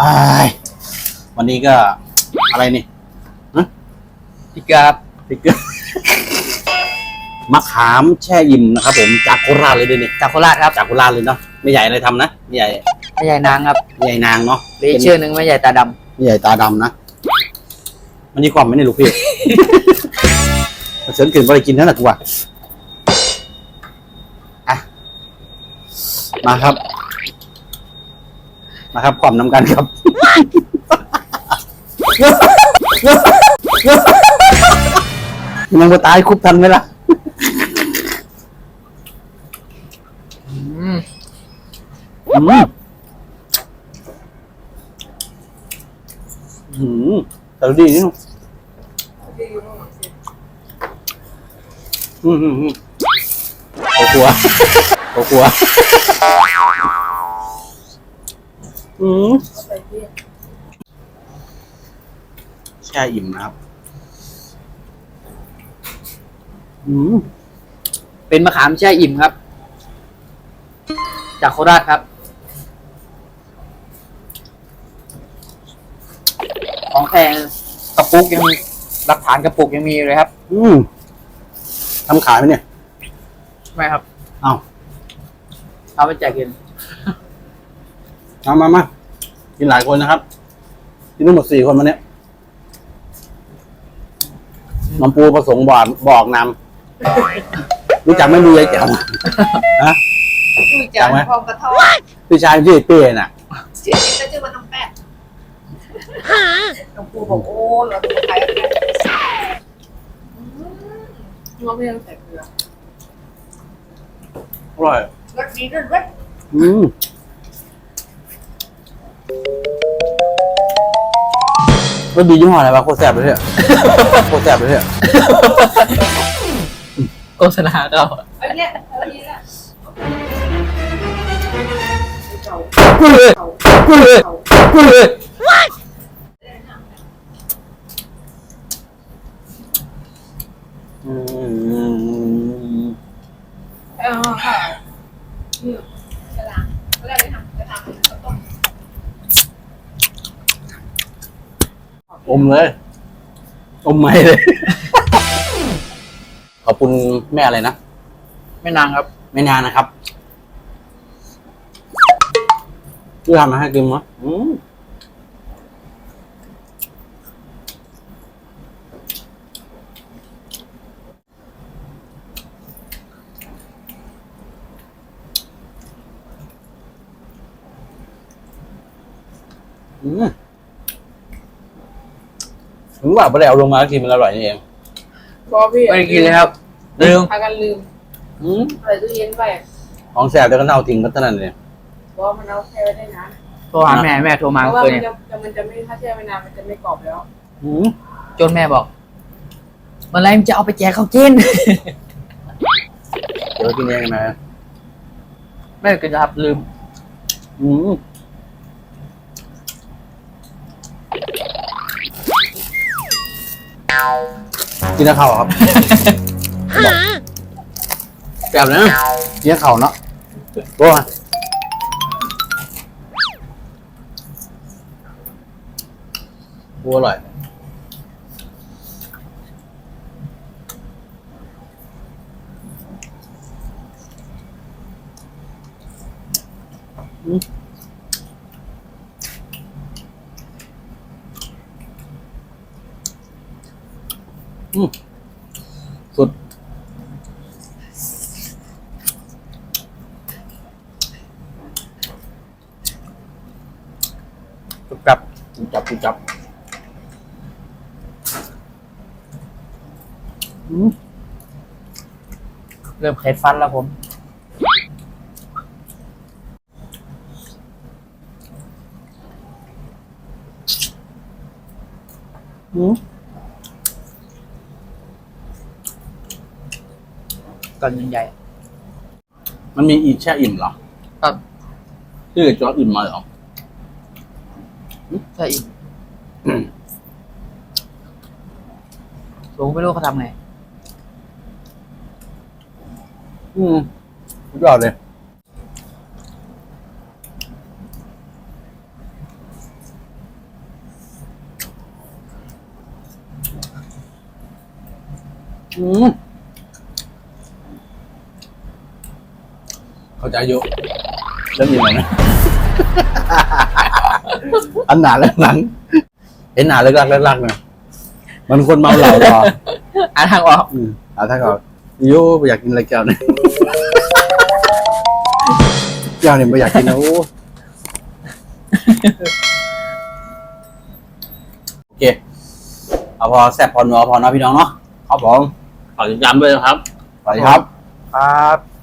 อ้ายวันนี้ก็อะไรนี่พี่ครับติ๊กเกอร์มะขามแช่อิ่มนะครับ ผมจากโคราชเลยด้วยนี่จากโคราชครับจากโคราชเลยเนาะไม่ใหญ่อะไรทำนะไม่ใหญ่ไม่ใหญ่นางครับไม่ใหญ่นางเนาะหรืออีกชื่อหนึ่งไม่ใหญ่ตาดำไม่ใหญ่ตาดำนะ มันนี่ความไม่ได้ลูกพี่เสริญขึ้นไปกินนั่นแหละกูว่าอะมาครับ มาครับความน้ำกันครับ ยังมาตายคุบทันไหมล่ะอืมอืมอืมแต่ดีนี่อืมอืมอืมโอ้กลัวโอ้กลัว อืมแช่อิ่มนะครับ อืมเป็นมะขามแช่อิ่มครับ จากโคราชครับ ของแพงกระปุกยังหลักฐานกระปุกยังมีอยู่เลยครับ อืมทำขายไหมเนี่ย ไม่ครับ เอ้าเอาไปแจกกิน มามามากินหลายคนนะครับ กินทั้งหมดสี่คนวันเนี้ยน้ำปูผสมบอดบอกนำรู้จักไหม่มียายแจ๋วฮะ ดูจากพองกระท้อนพี่ชายชื่อเป้น่ะเสียงนี้ก็ชื่อว่าน้องแป๊ะน้องปูบอกโอ้เราดูใครอืมเราไม่ต้องใส่เกลืออร่อย รสดีด้วยรสอืม รสดียี่ห้ออะไรวะโคตรแซ่บเลยเนี่ยโคตรแซ่บเลยเนี่ยโฆษณาเราไอ้เนี่ยอะไรเนี่ยเก่าเฮ้ยเก่าเฮ้ยเก่าเฮ้ยอืม เออค่ะนี่กระลางกระลางได้ทำกระลางข้าวต้ม อมเลย อมไม่เลย ขอบคุณแม่อะไรนะ ไม่นางครับ ไม่นานนะครับที่ทำมาให้กินมั้ยอืมอืม ถึงว่าไปแล้วลงมากินมันอร่อยนี่เองบอพี่ไม่ได้กินเลยครับลืมพากันลืมอืมใส่ตู้เย็นไปของแสบแล้วก็เน่าทิ้งกันเท่านั้นเลยบอกว่ามันเอาแช่ไว้ได้นานโทรหาแม่แม่โทรเพมาราะเมื่อว่าคืนมันเนี่ยจะมันจะไม่ถ้าแช่ไว้นานมันจะไม่กรอบแล้วอืมจนแม่บอกเมื่อไหรมันจะเอาไปแจกเขากิน เดี๋ยวกินเองนะ แม่ก็จะครับลืม อืม กินแล้วเข่าครับแบบนะกินแล้วเข่าเนาะโอ้ยโอ้อร่อยอืม สุด จุบจับจุบจับจุบจับเริ่มเคล็ดฟันแล้วผมอืม กันใหญ่มันมีอีแช่อิ่มเหรอครับชื่อจอร์ดอิ่มมาเหรอแช่อิ่มผมไม่รู้เขาทำไง อืมสุดยอดเลย อืม เข้าใจอยู่เรื่องยังไงนะ อันหนาและหลัง เห็นหนาเลิกลักเลิกลักนะมันคนเมาเหล้าต่ออ่านทางออกอืมเอาถ้าก่อนโย่ไม่อยากกินอะไรแก้วเนี่ยแก้วเนี่ยไม่อยากกินนะโอ้โอเค เอาพอแซ่บพอนัวพอเนาะพี่น้องเนาะครับผมขอติดตามด้วยนะครับ สวัสดีครับ ครับ